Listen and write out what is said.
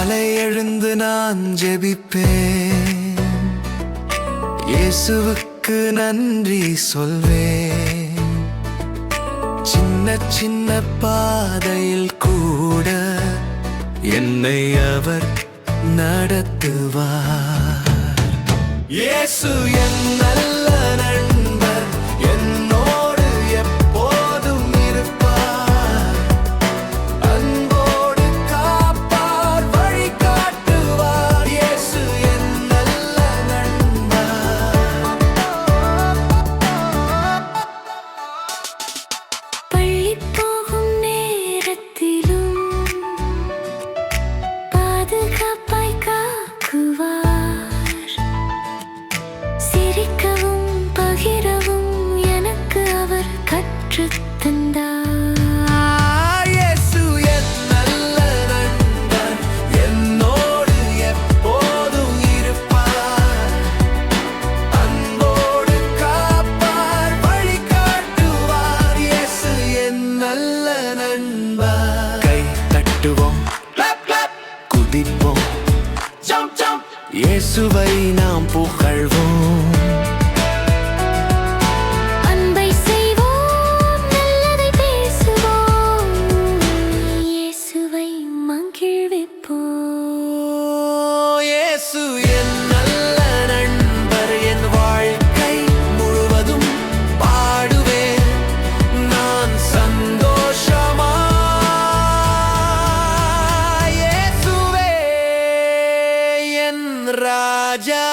காலை எழுந்து நான் ஜெபிப்பேன். இயேசுவுக்கு நன்றி சொல்வேன். சின்ன சின்ன பாதையில் கூட என்னை அவர் நடத்துவார். இயேசு என் நல்ல பெற்று தந்தார் என்னோடு எப்போதும் இருப்பார். அன்போடு காப்பார் வழிகாட்டுவார் இயேசு என் நல்ல நண்பர். கை தட்டுவோம் குதிப்போம். இயேசுவை நாம் புகழ்வோம். राजा